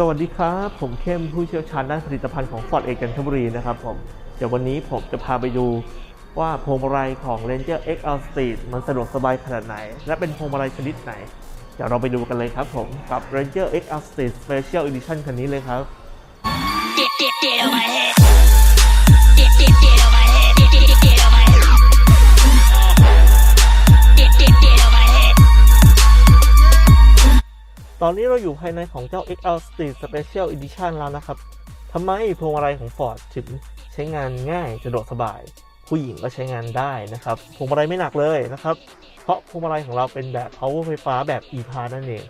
สวัสดีครับ ผมเข้มผู้เชี่ยวชาญด้านผลิตภัณฑ์ของฟอร์ดเอกจันทบุรีนะครับผม เดี๋ยววันนี้ผมจะพาไปดูว่าพวงมาลัยของ Ranger XL Street มันสะดวกสบายขนาดไหน และเป็นพวงมาลัยชนิดไหน เดี๋ยวเราไปดูกันเลยครับผมกับ Ranger XL Street Special Edition คันนี้เลยครับ อนนี้เราอยู่ภายในของเจ้า XL Street Special Edition แล้วนะครับทำไมพวงมาลัยของ Ford ถึงใช้งานง่ายสะดวกสบาย ผู้หญิงก็ใช้งานได้นะครับพวงมาลัยไม่หนักเลยนะครับ เพราะพวงมาลัยของเราเป็นแบบ power ไฟฟ้าแบบ e-power นั่นเอง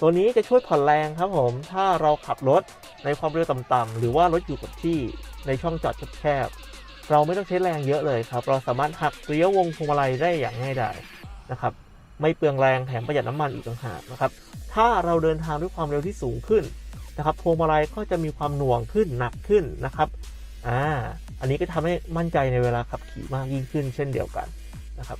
ตัวนี้จะช่วยผ่อนแรงครับผม ถ้าเราขับรถในความเร็วต่ำๆหรือว่ารถอยู่กับที่ในช่องจอดแคบๆเราไม่ต้องใช้แรงเยอะเลยครับ เราสามารถหักเลี้ยววงพวงมาลัยได้อย่างง่ายดายนะครับ ไม่เปลืองแรงแถมประหยัดน้ำมันอีกต่างหากนะครับ ถ้าเราเดินทางด้วยความเร็วที่สูงขึ้นนะครับพวงมาลัยก็จะมีความหน่วงขึ้นหนักขึ้นนะครับอ่าอันนี้ก็ทำให้มั่นใจในเวลาขับขี่มากยิ่งขึ้นเช่นเดียวกันนะครับ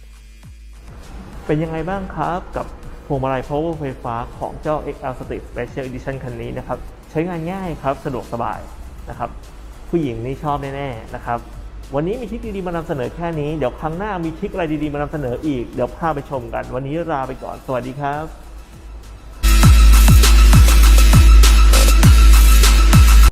เป็นยังไงบ้างครับกับพวงมาลัย power ไฟฟ้าของเจ้า XL Street Special Edition คันนี้นะครับ ใช้งานง่ายครับสะดวกสบายนะครับ ผู้หญิงนี่ชอบแน่ๆนะครับ วันนี้มีทริปดีๆมานำเสนอแค่นี้ เดี๋ยวครั้งหน้ามีทริปอะไรดีๆมานำเสนออีก เดี๋ยวพาไปชมกัน วันนี้ลาไปก่อน สวัสดีครับ